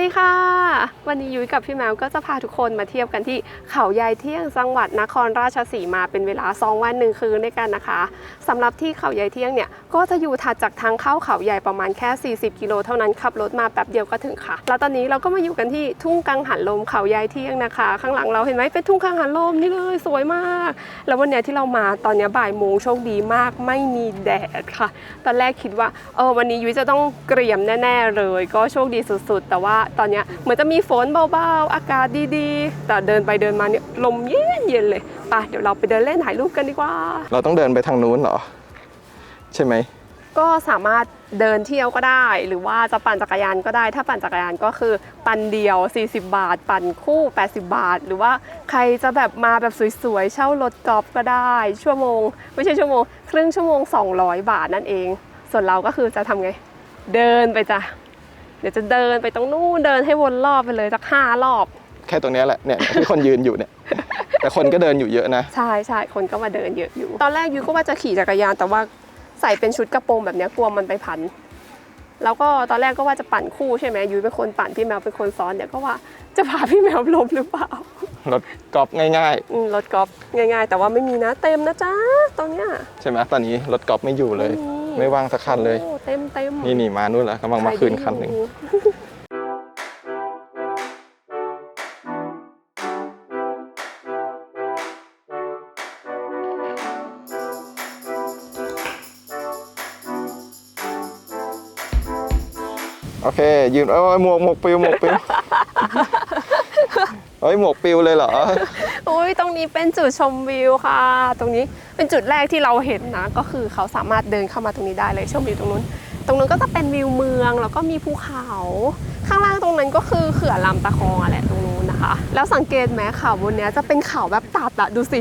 วัสดีค่ะวันนี้ยุ้ยกับพี่แมวก็จะพาทุกคนมาเทียวกันที่เขายายเที่ยงจังหวัดนครราชสีมาเป็นเวลา 2 วันหนึ่งคืนด้วยกันนะคะสำหรับที่เขายายเที่ยงเนี่ยก็จะอยู่ถัดจากทางเข้าเขาใหญ่ประมาณแค่ 40 กิโลเท่านั้นขับรถมาแป๊บเดียวก็ถึงค่ะ แล้วตอนนี้เราก็มาอยู่กันที่ทุ่งกังหันลมเขายายเที่ยงนะคะ ข้างหลังเราเห็นไหมเป็นทุ่งกังหันลมนี่เลยสวยมาก แล้ววันนี้ที่เรามาตอนนี้บ่ายโมงโชคดีมาก ไม่มีแดดค่ะ ตอนแรกคิดว่าเออวันนี้ยุ้ยจะต้องเกรียมแน่ ๆ เลย ก็โชคดีสุด ๆ แต่ว่าตอนนี้เหมือนจะมีฝนเบาๆ อากาศดีๆ แต่เดินไปเดินมาเนี่ยลมเย็นๆเลยไปเดี๋ยวเราไปเดินเล่นถ่ายรูปกันดีกว่า เราต้องเดินไปทางนู้นเหรอ ใช่ไหม ก็สามารถเดินเที่ยวก็ได้ หรือว่าจะปั่นจักรยานก็ได้ ถ้าปั่นจักรยานก็คือปั่นเดียว 40 บาท ปั่นคู่ 80 บาท หรือว่าใครจะแบบมาแบบสวยๆ เช่ารถกอล์ฟก็ได้ ชั่วโมง ไม่ใช่ชั่วโมง ครึ่งชั่วโมง 200 บาทนั่นเอง ส่วนเราก็คือจะทำไง เดินไปจ้ะ เดี๋ยวจะเดินไปตรงนู้นเดินให้วนรอบไปเลยสักห้ารอบ แค่ตรงเนี้ยแหละเนี่ยที่คนยืนอยู่เนี่ย แต่คนก็เดินอยู่เยอะนะ ใช่ใช่คนก็มาเดินเยอะอยู่ ตอนแรกยูก็ว่าจะขี่จักรยานแต่ว่าใส่เป็นชุดกระโปรงแบบเนี้ยกลัวมันไปพัน แล้วก็ตอนแรกก็ว่าจะปั่นคู่ใช่ไหมยูเป็นคนปั่นพี่แมวเป็นคนซ้อนเดี๋ยวก็ว่าจะพาพี่แมวล้มหรือเปล่า รถกอล์ฟง่ายอืมรถกอล์ฟง่ายๆ แต่ว่าไม่มีนะเต็มนะจ๊ะตรงเนี้ยๆ ใช่ไหมตอนนี้รถกอล์ฟไม่อยู่เลย ไม่ ว่างสักคันเลย โอ้เต็มเต็มนี่นี่มานู่นแล้วกำลังมาคืนคันหนึ่ง โอเค ยืนเอ้ยหมวกหมวกปิวหมวกปิวเฮ้ยหมวกปิวเลยเหรออุ้ ยตรงนี้เป็นจุดชมวิวค่ะ ตรงนี้เป็นจุดแรกที่เราเห็นนะ ก็คือเขาสามารถเดินเข้ามาตรงนี้ได้เลยชมวิวตรงนู้น ตรงนู้นก็จะเป็นวิวเมืองแล้วก็มีภูเขา ข้างล่างตรงนั้นก็คือเขื่อนลำตะคองอะแหละตรงนู้นนะคะ แล้วสังเกตไหมเขาบนนี้จะเป็นเขาแบบตัดอะดูสิ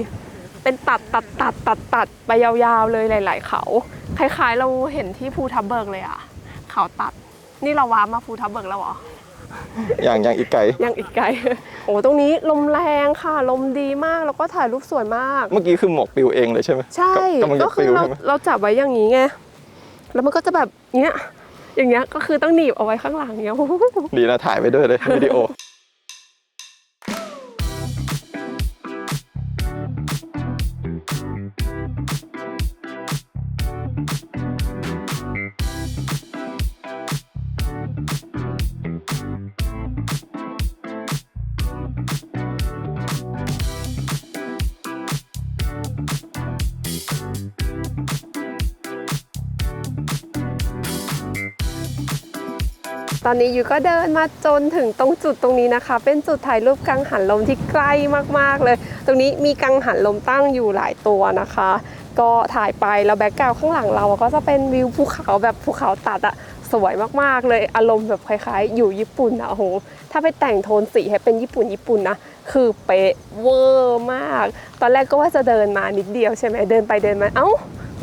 เป็นตัดตัดตัดตัดตัดไปยาวๆเลยหลาย ๆ เขา คล้ายๆ เราเห็นที่ภูทับเบิกเลยอะเขาตัด นี่เราว้ามาภูทับเบิกแล้วเหรอ อย่างอย่างอีกไก่ยังอีกไกล โอ้ตรงนี้ลมแรงค่ะ ลมดีมากแล้วก็ถ่ายรูปสวยมาก เมื่อกี้คือหมวกปิวเองเลยใช่ไหมใช่กำลังก็จะคืปิอวเราใช่ไหมเราจับไว้อย่างนี้ไง แล้วมันก็จะแบบเนี้ย อย่างเงี้ยก็คือต้องหนีบเอาไว้ข้างหลังเงี้ยดีนะถ่ายไปด้วยเลยวิดีโอ ตอนนี้ยูก็เดินมาจนถึงตรงจุดตรงนี้นะคะ เป็นจุดถ่ายรูปกังหันลมที่ใกล้มากๆเลย ตรงนี้มีกังหันลมตั้งอยู่หลายตัวนะคะ ก็ถ่ายไปแล้วแบ็กกราวข้างหลังเราก็จะเป็นวิวภูเขาแบบภูเขาตัดอะสวยมากๆเลยอารมณ์แบบคล้ายๆ อยู่ญี่ปุ่นอะโหถ้าไปแต่งโทนสีให้เป็นญี่ปุ่นญี่ปุ่นนะคือเป๊ะเวอร์มาก ตอนแรกก็ว่าจะเดินมานิดเดียวใช่ไหมเดินไปเดินมาเอ้า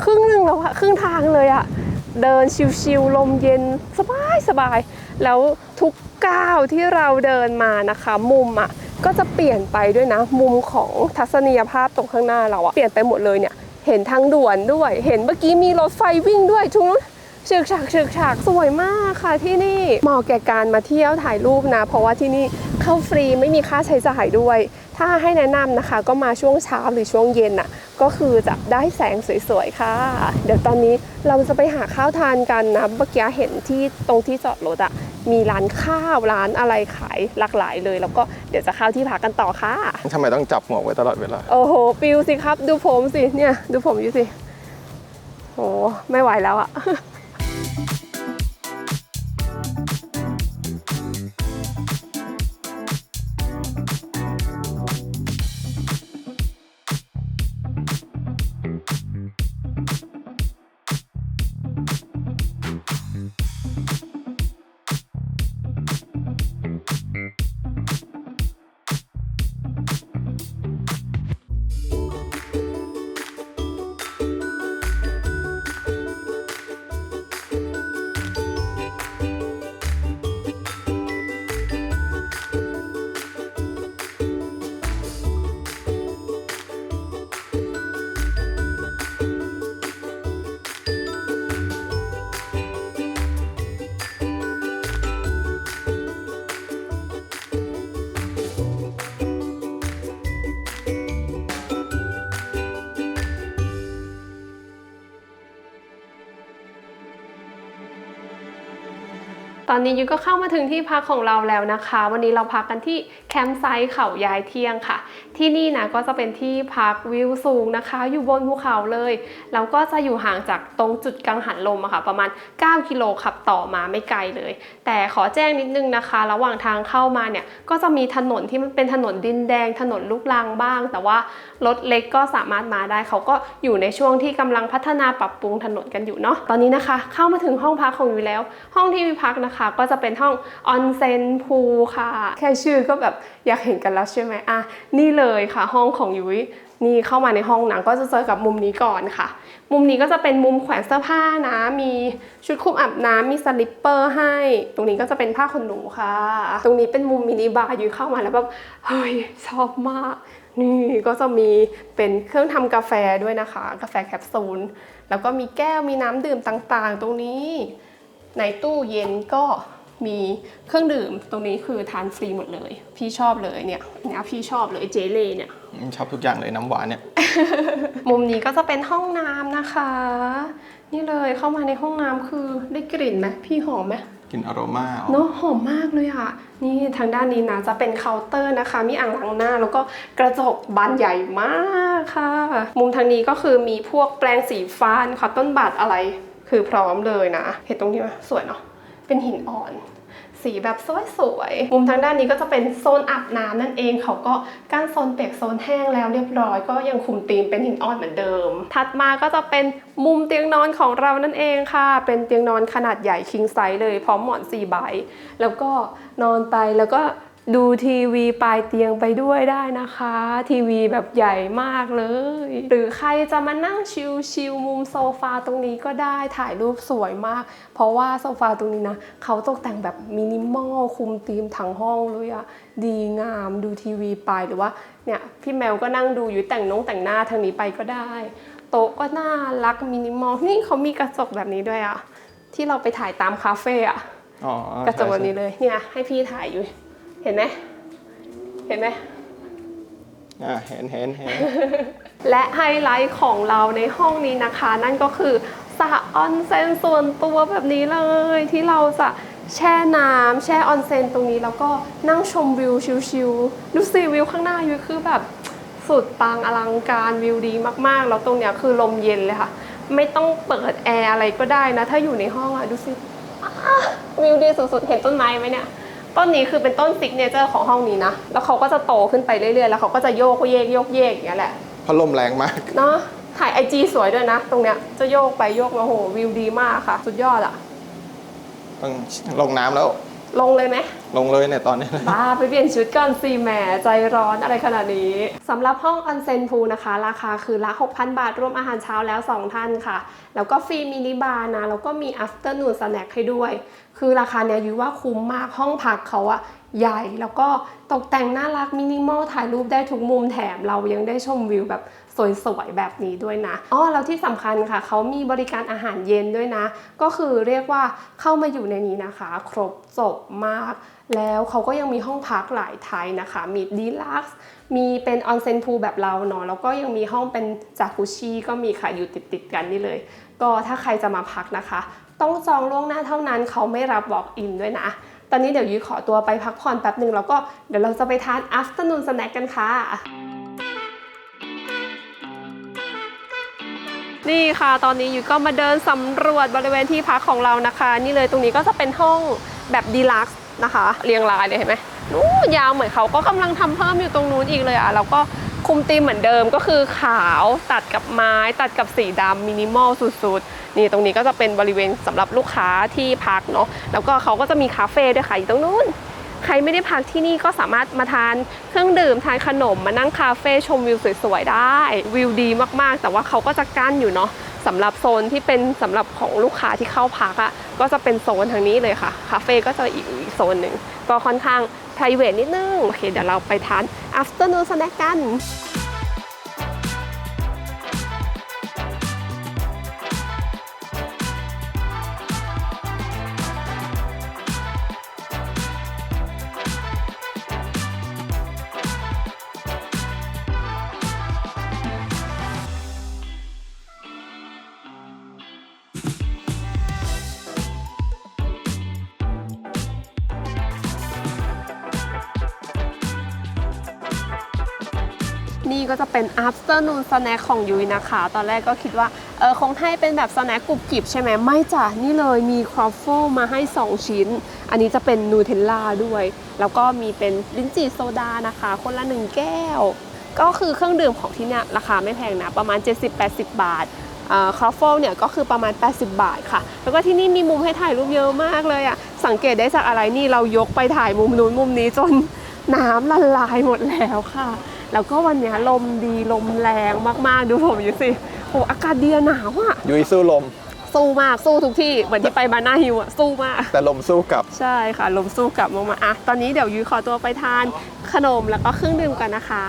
ครึ่งหนึงแล้วอะครึ่งทางเลยอะเดินชิวๆลมเย็นสบายสบาย แล้วทุกก้าวที่เราเดินมานะคะ มุมอะก็จะเปลี่ยนไปด้วยนะ มุมของทัศนียภาพตรงข้างหน้าเราอะเปลี่ยนไปหมดเลยเนี่ยเห็นทางด่วนด้วย เห็นเมื่อกี้มีรถไฟวิ่งด้วยทุกฉึกฉากฉึกฉากสวยมากค่ะที่นี่เหมาะแก่การมาเที่ยวถ่ายรูปนะ เพราะว่าที่นี่เข้าฟรีไม่มีค่าใช้จ่ายด้วย ถ้าให้แนะนำนะคะ ก็มาช่วงเช้าหรือช่วงเย็นน่ะก็คือจะได้แสงสวยๆค่ะ เดี๋ยวตอนนี้เราจะไปหาข้าวทานกันนะเมื่อกี้เห็นที่ตรงที่จอดรถอะ มีร้านข้าวร้านอะไรขายหลากหลายเลย แล้วก็เดี๋ยวจะเข้าที่พักกันต่อค่ะทำไมต้องจับหมวกไว้ตลอดเวลา โอ้โหปิวสิครับ ดูผมสิเนี่ย ดูผมอยู่สิโอ้ไม่ไหวแล้วอะ ตอนนี้ยุ้ยก็เข้ามาถึงที่พักของเราแล้วนะคะ วันนี้เราพักกันที่แคมป์ไซต์เขายายเที่ยงค่ะ ที่นี่นะก็จะเป็นที่พักวิวสูงนะคะ อยู่บนภูเขาเลยแล้วก็จะอยู่ห่างจากตรงจุดกังหันลมอะค่ะ ประมาณ 9 กิโลขับต่อมาไม่ไกลเลย แต่ขอแจ้งนิดนึงนะคะ ระหว่างทางเข้ามาเนี่ยก็จะมีถนนที่มันเป็นถนนดินแดง ถนนลูกรังบ้าง แต่ว่ารถเล็กก็สามารถมาได้เขาก็อยู่ในช่วงที่กำลังพัฒนาปรับปรุงถนนกันอยู่เนาะตอนนี้นะคะ เข้ามาถึงห้องพักของอยู่แล้ว ห้องที่วิพักนะคะ ก็จะเป็นห้องออนเซนพูค่ะ แค่ชื่อก็แบบอยากเห็นกันแล้วใช่ไหมอะนี่เลยยค่ะ ห้องของยุ้ยนี่เข้ามาในห้องนังก็จะเจอกับมุมนี้ก่อนค่ะ มุมนี้ก็จะเป็นมุมแขวนเสื้อผ้านะ มีชุดคลุมอาบน้ำมีสลิปเปอร์ให้ ตรงนี้ก็จะเป็นผ้าขนหนูค่ะ ตรงนี้เป็นมุมมินิบาร์ยุ้ยเข้ามาแล้วแบบเฮ้ยชอบมาก นี่ก็จะมีเป็นเครื่องทำกาแฟด้วยนะคะ กาแฟแคปซูลแล้วก็มีแก้วมีน้ำดื่มต่างๆ ตรงนี้ในตู้เย็นก็ มีเครื่องดื่มตรงนี้คือทานฟรีหมดเลย พี่ชอบเลยเนี่ยเนี่ยพี่ชอบเลยเจเล่เนี่ยชอบทุกอย่างเลยน้ำหวานเนี่ย มุมนี้ก็จะเป็นห้องน้ำนะคะ นี่เลยเข้ามาในห้องน้ำคือได้กลิ่นไหมพี่หอมไหมกลินอโรมาออกเนาะหอมมากเลยอะนี่ทางด้านนี้นะจะเป็นเคาน์เตอร์นะคะ มีอ่างล้างหน้า แล้วก็กระจกบานใหญ่มากค่ะ มุมทางนี้ก็คือมีพวกแปรงสีฟันคอตตอนบัดอะไร คือพร้อมเลยนะ เห็นตรงนี้ไหมสวยเนาะ เป็นหินอ่อน สีแบบสวยๆ มุมทางด้านนี้ก็จะเป็นโซนอาบน้ำนั่นเอง เขาก็กั้นโซนเปียกโซนแห้งแล้วเรียบร้อย ก็ยังคุมธีมเป็นหินอ่อนเหมือนเดิม ถัดมาก็จะเป็นมุมเตียงนอนของเรานั่นเองค่ะ เป็นเตียงนอนขนาดใหญ่คิงไซส์เลยพร้อมหมอน4ใบ แล้วก็นอนไปแล้วก็ ดูทีวีปลายเตียงไปด้วยได้นะคะ ทีวีแบบใหญ่มากเลย หรือใครจะมานั่งชิลๆมุมโซฟาตรงนี้ก็ได้ถ่ายรูปสวยมาก เพราะว่าโซฟาตรงนี้นะ เขาตกแต่งแบบมินิมอลคุมธีมทั้งห้องเลยอะดีงามดูทีวีไปหรือว่าเนี่ยพี่แมวก็นั่งดูอยู่แต่งนงแต่งหน้าทางนี้ไปก็ได้ โต๊ะก็น่ารักมินิมอลนี่เขามีกระจกแบบนี้ด้วยอะที่เราไปถ่ายตามคาเฟ่อะอ๋อกระจกแบบนี้เลยเนี่ยให้พี่ถ่ายอยู่ เห็นไหมเห็นไหมอ่าเห็นเห็นเห็นและไฮไลท์ของเราในห้องนี้นะคะ นั่นก็คือสระออนเซ็นส่วนตัวแบบนี้เลย ที่เราจะแช่น้ำแช่ออนเซ็นตรงนี้แล้วก็นั่งชมวิวชิลๆดูสิวิวข้างหน้าอยู่คือแบบสุดปังอลังการวิวดีมากๆ แล้วตรงเนี้ยคือลมเย็นเลยค่ะ ไม่ต้องเปิดแอร์อะไรก็ได้นะ ถ้าอยู่ในห้องอะดูสิอะวิวดีสุดๆ เห็นต้นไม้ไหมเนี่ย ต้นนี้คือเป็นต้นซิกเนเจอร์ของห้องนี้นะ แล้วเขาก็จะโตขึ้นไปเรื่อยๆ แล้วเขาก็จะโยกเยกโยกเยกอย่างเงี้ยแหละพัดลมแรงมาก เนาะถ่ายไอจีสวยด้วยนะ ตรงเนี้ยจะโยกไปโยกมาโหวิวดีมากค่ะ สุดยอดอะต้องลงน้ำแล้ว ลงเลยไหม ลงเลยเนี่ยตอนนี้ บ้าไปเปลี่ยนชุดก่อนสิแหมใจร้อนอะไรขนาดนี้สำหรับห้องออนเซนพูนะคะ ราคาคือละ 6,000 บาท รวมอาหารเช้าแล้ว 2 ท่านค่ะ แล้วก็ฟรีมินิบาร์นะ แล้วก็มี afternoon snack ให้ด้วย คือราคาเนี้ยยุ้ยว่าคุ้มมากห้องพักเขาอะใหญ่แล้วก็ตกแต่งน่ารักมินิมอลถ่ายรูปได้ทุกมุมแถมเรายังได้ชมวิวแบบสวยๆแบบนี้ด้วยนะอ๋อแล้วที่สำคัญค่ะ เขามีบริการอาหารเย็นด้วยนะ ก็คือเรียกว่าเข้ามาอยู่ในนี้นะคะ ครบจบมากแล้วเขาก็ยังมีห้องพักหลายไทยนะคะ มีดีลักซ์มีเป็นออนเซนพูลแบบเราเนาะแล้วก็ยังมีห้องเป็นจากุชิก็มีค่ะอยู่ติดติดกันนี่เลย ก็ถ้าใครจะมาพักนะคะ ต้องจองล่วงหน้าเท่านั้นเขาไม่รับ walk in ด้วยนะ ตอนนี้เดี๋ยวยุ้ยขอตัวไปพักผ่อนแป๊บหนึ่งแล้วก็เดี๋ยวเราจะไปทาน afternoon snack กันค่ะนี่ค่ะ ตอนนี้ยูก็มาเดินสำรวจบริเวณที่พักของเรานะคะ นี่เลยตรงนี้ก็จะเป็นห้องแบบดีลักซ์ นะคะ เรียงรายเลยเห็นไหมนู้นยาวเหมือนเขาก็กำลังทำเพิ่มอยู่ตรงนู้นอีกเลยอะแล้วก็คุมธีมเหมือนเดิมก็คือขาวตัดกับไม้ตัดกับสีดำมินิมอลสุดๆ นี่ตรงนี้ก็จะเป็นบริเวณสำหรับลูกค้าที่พักเนาะแล้วก็เขาก็จะมีคาเฟ่ด้วยค่ะอยู่ตรงนู้น ใครไม่ได้พักที่นี่ก็สามารถมาทานเครื่องดื่มทานขนมมานั่งคาเฟ่ชมวิวสวยๆได้ วิวดีมากๆ แต่ว่าเขาก็จะกั้นอยู่เนาะสำหรับโซนที่เป็นสำหรับของลูกค้าที่เข้าพักอะ่ะก็จะเป็นโซนทางนี้เลยค่ะคาเฟ่ก็จะอีก โซนหนึ่งก็ค่อนข้าง p r i v a t นิดนึง โอเค เดี๋ยวเราไปทาน afternoon snack กัน จะเป็น afternoon snack ของยุ้ยนะคะ ตอนแรกก็คิดว่าเออคงให้เป็นแบบสแน็คกรุบกริบใช่ไหมไม่จ้ะนี่เลยมีครอฟเฟิลมาให้ 2 ชิ้น อันนี้จะเป็นนูเทลล่าด้วย แล้วก็มีเป็นลิ้นจี่โซดานะคะ คนละ 1 แก้ว ก็คือเครื่องดื่มของที่เนี่ยราคาไม่แพงนะ ประมาณ 70-80 บาทครอฟเฟิลเนี่ยก็คือประมาณ 80 บาทค่ะ แล้วก็ที่นี่มีมุมให้ถ่ายรูปเยอะมากเลยอะสังเกตได้จากอะไรนี่เรายกไปถ่ายมุมนู้นมุมนี้จนน้ำละลายหมดแล้วค่ะ แล้วก็วันเนี้ยลมดีลมแรงมากๆ ดูผมอยู่สิโอ้อากาศดีอะหนาวอะยุยสู้ลม สู้มากสู้ทุกที่เหมือนที่ไปมาหน้าฮิวอะสู้มาก แต่ลมสู้กลับ ใช่ค่ะ ลมสู้กลับมากๆอะตอนนี้เดี๋ยวยุ้ยขอตัวไปทานขนมแล้วก็เครื่องดื่มกันนะคะ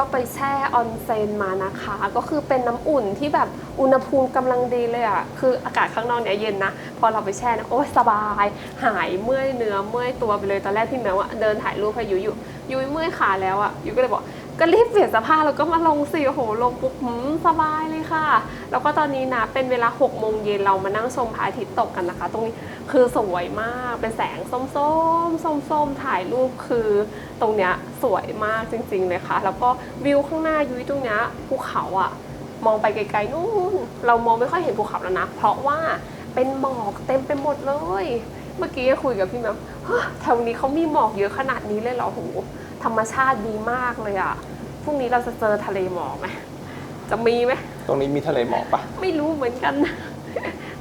ก็ไปแช่ออนเซนมานะคะ ก็คือเป็นน้ำอุ่นที่แบบอุณหภูมิกำลังดีเลยอะ่ะคืออากาศข้างนอกเนี่ยเย็นนะ พอเราไปแช่นะโอ้สบาย หายเมื่อยเนื้อเมื่อยตัวไปเลยตอนแรกพี่แมวว่าเดินถ่ายรูปให้ยุยอยู่ยุยเมื่อยขาแล้วอะ่ะยุยก็เลยบอก ก็รีบเปลี่ยนเสภาพแล้วก็มาลงสิโอ้โหลงปุ๊บหืมสบายเลยค่ะ แล้วก็ตอนนี้นะเป็นเวลา6โมงเย็นเรามานั่งชมพระอาทิตย์ตกกันนะคะ ตรงนี้คือสวยมากเป็นแสงส้มๆส้มๆถ่ายรูปคือตรงเนี้ยสวยมากจริงๆเลยค่ะ แล้วก็วิวข้างหน้ายุ้ยตรงเนี้ยภูเขาอะมองไปไกลๆนู่นเรามองไม่ค่อยเห็นภูเขาแล้วนะ เพราะว่าเป็นหมอกเต็มไปหมดเลย เมื่อกี้คุยกับพี่แมวแถวนี้เขามีหมอกเยอะขนาดนี้เลยเหรอโห ธรรมชาติดีมากเลยอะพรุ่งนี้เราจะเจอทะเลหมอกไหมจะมีไหมตรงนี้มีทะเลหมอกปะไม่รู้เหมือนกัน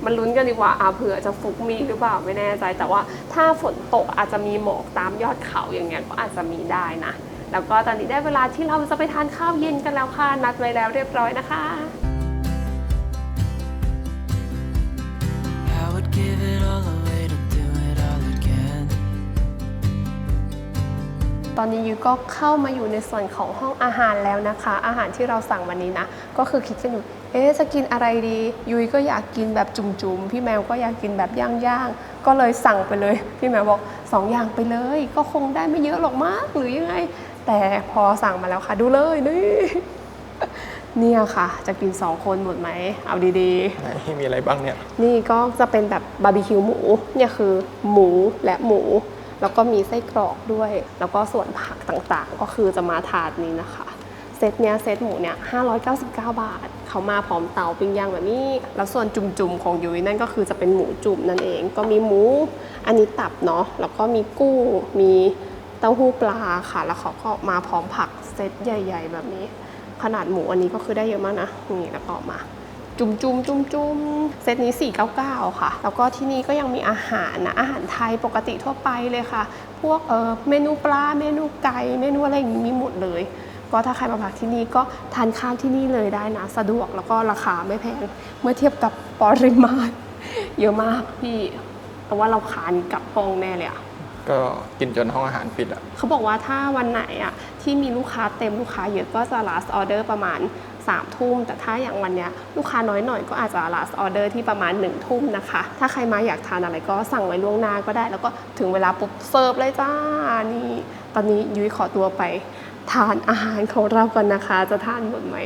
มันลุ้นกันดีกว่าอาเผื่อจะฟุกมีหรือเปล่าไม่แน่ใจ แต่ว่าถ้าฝนตกอาจจะมีหมอกตามยอดเขาอย่างเงี้ยก็อาจจะมีได้นะแล้วก็ตอนนี้ได้เวลาที่เราจะไปทานข้าวเย็นกันแล้วค่ะนัดไว้แล้วเรียบร้อยนะคะ ตอนนี้ยุ้ยก็เข้ามาอยู่ในส่วนของห้องอาหารแล้วนะคะ อาหารที่เราสั่งวันนี้นะ ก็คือคิดกันอยู่ เอ๊ะจะกินอะไรดี ยุ้ยก็อยากกินแบบจุ่มๆ พี่แมวก็อยากกินแบบย่างๆ ก็เลยสั่งไปเลย พี่แมวบอกสองอย่างไปเลย ก็คงได้ไม่เยอะหรอกมั้งหรือยังไง แต่พอสั่งมาแล้วค่ะ ดูเลยนี่เนี่ยค่ะ จะกินสองคนหมดไหม เอาดีไหนมีอะไรบ้างเนี่ยๆนี่ก็จะเป็นแบบบาร์บีคิวหมู เนี่ยคือหมูและหมู แล้วก็มีไส้กรอกด้วย แล้วก็ส่วนผักต่างๆ ก็คือจะมาถาดนี้นะคะ เซตเนี้ยเซตหมูเนี่ย599 บาท เขามาพร้อมเตาปิ้งย่างแบบนี้ แล้วส่วนจุ่มๆของยุ้ยนั่นก็คือจะเป็นหมูจุ่มนั่นเอง ก็มีหมู อันนี้ตับเนาะ แล้วก็มีกุ้ง มีเต้าหู้ปลาค่ะ แล้วเขาก็มาพร้อมผักเซตใหญ่ ๆ แบบนี้ ขนาดหมูอันนี้ก็คือได้เยอะมากนะ นี่แล้วก็ออกมา จุ่มจุ่มจุ่มจุ่มเซตนี้ 499 ค่ะ แล้วก็ที่นี่ก็ยังมีอาหารนะอาหารไทยปกติทั่วไปเลยค่ะ พวกเออเมนูปลาเมนูไก่เมนูอะไรอย่างนี้มีหมดเลย ก็ถ้าใครมาพักที่นี่ก็ทานข้าวที่นี่เลยได้นะ สะดวกแล้วก็ราคาไม่แพงเมื่อเทียบกับปริมาณเยอะมากพี่เพราะว่าเราคานกลับห้องแน่เลยอะก็กินจนห้องอาหารปิดอะเขาบอกว่าถ้าวันไหนอะที่มีลูกค้าเต็มลูกค้าเยอะก็จะ last order ประมาณ 3ามทุ่มแต่ถ้าอย่างวันเนี้ยลูกค้าน้อยหน่อยก็อาจจะ last order ที่ประมาณ1นึ่ทุ่มนะคะ ถ้าใครมาอยากทานอะไรก็สั่งไว้ล่วงหน้าก็ได้ แล้วก็ถึงเวลาปุ๊บเสิร์ฟเลยจ้านี่ ตอนนี้ยุ้ยขอตัวไป ทานอาหารของเราก่อนนะคะ จะทานหมดไหม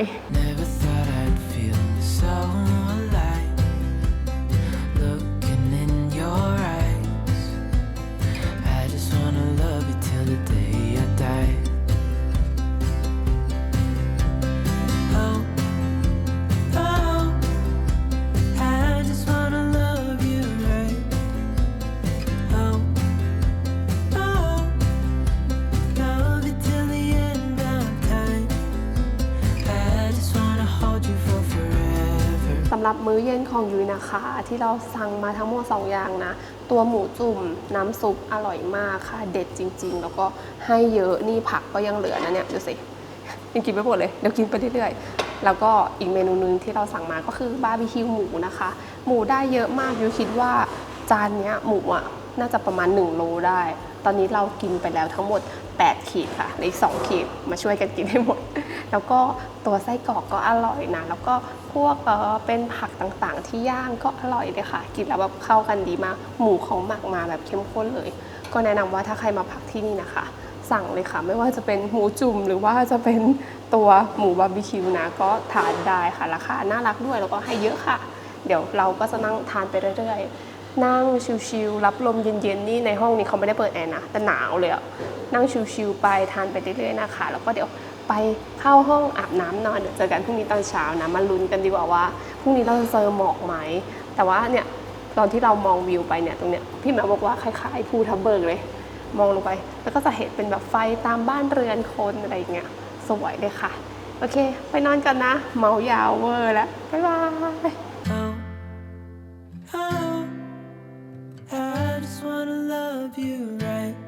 รับมื้อเย็นของยุ้ยนะคะ ที่เราสั่งมาทั้งหมด2อย่างนะ ตัวหมูจุ่มน้ำซุปอร่อยมากค่ะ เด็ดจริง ๆ แล้วก็ให้เยอะนี่ผักก็ยังเหลือนะเนี่ยดูสิยังกินไม่หมดเลยเดี๋ยวกินไปเรื่อยๆ แล้วก็อีกเมนูนึงที่เราสั่งมาก็คือบาร์บีคิวหมูนะคะ หมูได้เยอะมากยูคิดว่าจานเนี้ยหมูอะน่าจะประมาณ1โลได้ ตอนนี้เรากินไปแล้วทั้งหมด 8 ขีดค่ะเหลืออีก 2 ขีดมาช่วยกันกินให้หมด แล้วก็ตัวไส้กรอกก็อร่อยนะ แล้วก็พวกเออเป็นผักต่างๆ ที่ย่างก็อร่อยเลยค่ะ กินแล้วแบบเข้ากันดีมากหมูของหมักมาแบบเข้มข้นเลย ก็แนะนำว่าถ้าใครมาพักที่นี่นะคะ สั่งเลยค่ะ ไม่ว่าจะเป็นหมูจุ่มหรือว่าจะเป็นตัวหมูบาร์บีคิวนะก็ทานได้ค่ะราคาน่ารักด้วยแล้วก็ให้เยอะค่ะ เดี๋ยวเราก็จะนั่งทานไปเรื่อยๆ นั่งชิลๆรับลมเย็นๆนี่ในห้องนี้เขาไม่ได้เปิดแอร์นะแต่หนาวเลยอะนั่งชิลๆไปทานไปเรื่อยๆนะคะ แล้วก็เดี๋ยวไปเข้าห้องอาบน้ำนอนเดี๋ยวเจอกันพรุ่งนี้ตอนเช้านะมาลุ้นกันดีกว่าว่าพรุ่งนี้เราจะเจอหมอกไหม แต่ว่าเนี่ยตอนที่เรามองวิวไปเนี่ยตรงเนี้ยพี่แมวบอกว่าคล้ายๆภูทับเบิกเลย มองลงไป แล้วก็จะเห็นเป็นแบบไฟตามบ้านเรือนคนอะไรอย่างเงี้ยสวยเลยค่ะ โอเค ไปนอนกันนะ เมายาวเวอร์แล้วบ๊ายบาย Oh, oh, just wanna love you right.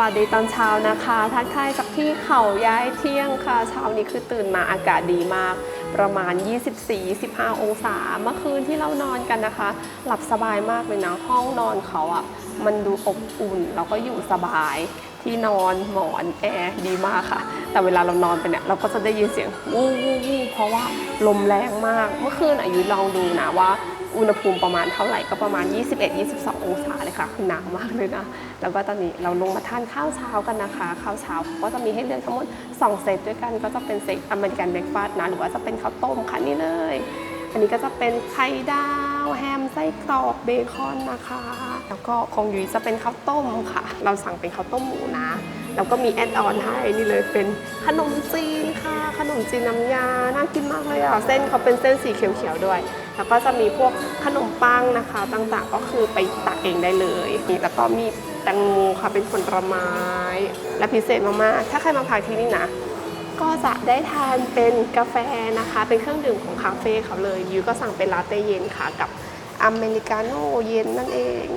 วัสดีตอนเช้านะคะ ทักทายจากที่เขาย้ายเที่ยงค่ะ เช้านี้คือตื่นมาอากาศดีมาก ประมาณ 24-15 องศา เมื่อคืนที่เรานอนกันนะคะ หลับสบายมากเลยนะ ห้องนอนเขาอะ่ะ มันดูอบอุ่น แล้วก็อยู่สบาย ที่นอนหมอนแอร์ดีมากค่ะ แต่เวลาเรานอนไปเนี่ย เราก็จะได้ยินเสียงวู้วู้วู้เพราะว่าลมแรงมาก เมื่อคืนอายุลองดูนะว่า อุณหภูมิประมาณเท่าไหร่ก็ประมาณ 21-22 องศาเลยค่ะคือหนาวมากเลยนะ แล้วก็ตอนนี้เราลงมาทานข้าวเช้ากันนะคะ ข้าวเช้าก็จะมีให้เลือกทั้งหมด 2 เซตด้วยกันก็จะเป็นเซตอเมริกันเบรกฟาสต์นะหรือว่าจะเป็นข้าวต้มค่ะนี่เลย อันนี้ก็จะเป็นไข่ดาว แฮมไส้กรอกเบคอนนะคะ แล้วก็ของยุ้ยจะเป็นข้าวต้มค่ะ เราสั่งเป็นข้าวต้มหมูนะแล้วก็มีแอดออนให้นี่เลยเป็นขนมจีนค่ะ ขนมจีนน้ำยา น่ากินมากเลยอะ เส้นเขาเป็นเส้นสีเขียวๆด้วย แล้วก็จะมีพวกขนมปังนะคะต่างๆ ก็คือไปตักเองได้เลยนี่แล้วก็มีแตงโมค่ะเป็นผลไม้ และพิเศษมากๆ ถ้าใครมาพักที่นี่นะก็จะได้ทานเป็นกาแฟนะคะ เป็นเครื่องดื่มของคาเฟ่เขาเลยยูก็สั่งเป็นลาเต้เย็นค่ะกับอเมริกาโน่เย็นนั่นเอง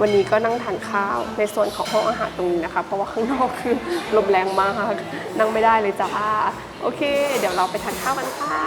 วันนี้ก็นั่งทานข้าวในส่วนของห้องอาหารตรงนี้นะคะ เพราะว่าข้างนอกคือลมแรงมาก นั่งไม่ได้เลยจ้า โอเค เดี๋ยวเราไปทานข้าวกันค่ะ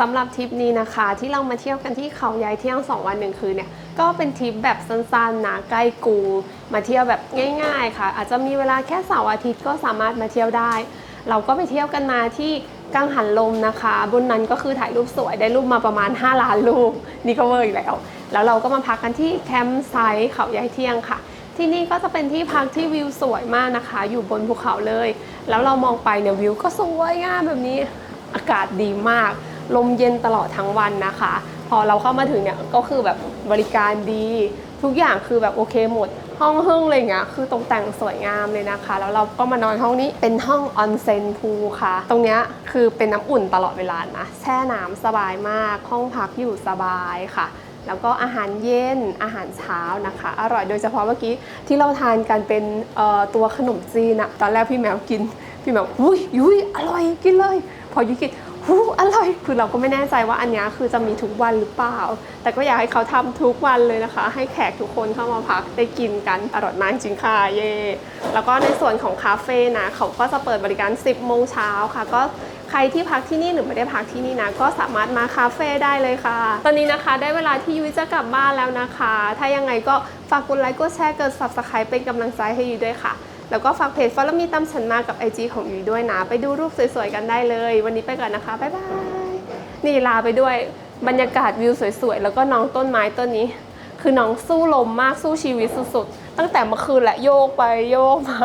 สำหรับทริปนี้นะคะ ที่เรามาเที่ยวกันที่เขาใหญ่เที่ยง2วันหนึ่งคืนเนี่ยก็เป็นทริปแบบสั้นๆนะใกล้กรุงมาเที่ยวแบบง่าย ๆ ค่ะ อาจจะมีเวลาแค่เสาร์อาทิตย์ก็สามารถมาเที่ยวได้ เราก็ไปเที่ยวกันมาที่กังหันลมนะคะ บนนั้นก็คือถ่ายรูปสวยได้รูปมาประมาณ 5 ล้านรูปนี่ก็เวอร์อีกแล้ว แล้วเราก็มาพักกันที่แคมป์ไซต์เขาใหญ่เที่ยงค่ะที่นี่ก็จะเป็นที่พักที่วิวสวยมากนะคะ อยู่บนภูเขาเลย แล้วเรามองไปเนี่ยวิวก็สวยงามแบบนี้อากาศดีมาก ลมเย็นตลอดทั้งวันนะคะ พอเราเข้ามาถึงเนี่ยก็คือแบบบริการดี ทุกอย่างคือแบบโอเคหมด ห้องฮึ่งอะไรเงี้ยคือตกแต่งสวยงามเลยนะคะ แล้วเราก็มานอนห้องนี้เป็นห้องออนเซ็นพูลค่ะ ตรงเนี้ยคือเป็นน้ำอุ่นตลอดเวลานะแช่น้ำสบายมาก ห้องพักอยู่สบายค่ะแล้วก็อาหารเย็นอาหารเช้านะคะ อร่อยโดยเฉพาะเมื่อกี้ที่เราทานกันเป็นตัวขนมจีนอะตอนแรกพี่แมวกิน พี่แมวอุ้ยยุ้ยอร่อยกินเลย พอยุ้ยกิน หูอร่อยคือเราก็ไม่แน่ใจว่าอันนี้คือจะมีทุกวันหรือเปล่า แต่ก็อยากให้เขาทำทุกวันเลยนะคะ ให้แขกทุกคนเข้ามาพักได้กินกันอร่อยมากจริงค่ะเย่แล้วก็ในส่วนของคาเฟ่นะเขาก็จะเปิดบริการ 10 โมงเช้าค่ะ ก็ใครที่พักที่นี่หรือไม่ได้พักที่นี่นะ ก็สามารถมาคาเฟ่ได้เลยค่ะ ตอนนี้นะคะได้เวลาที่ยุ้ยจะกลับบ้านแล้วนะคะ ถ้ายังไงก็ฝากกดไลค์กดแชร์กด subscribe เป็นกำลังใจให้ยุ้ยด้วยค่ะ แล้วก็ฝากเพจฟอลลมีตามฉันมากับ IG ของยุ้ยด้วยนะ ไปดูรูปสวยๆกันได้เลย วันนี้ไปก่อนนะคะ บ๊ายบาย นี่ลาไปด้วยบรรยากาศวิวสวยๆ แล้วก็น้องต้นไม้ต้นนี้ คือน้องสู้ลมมากสู้ชีวิตสุดๆ ตั้งแต่เมื่อคืนแหละโยกไปโยกมา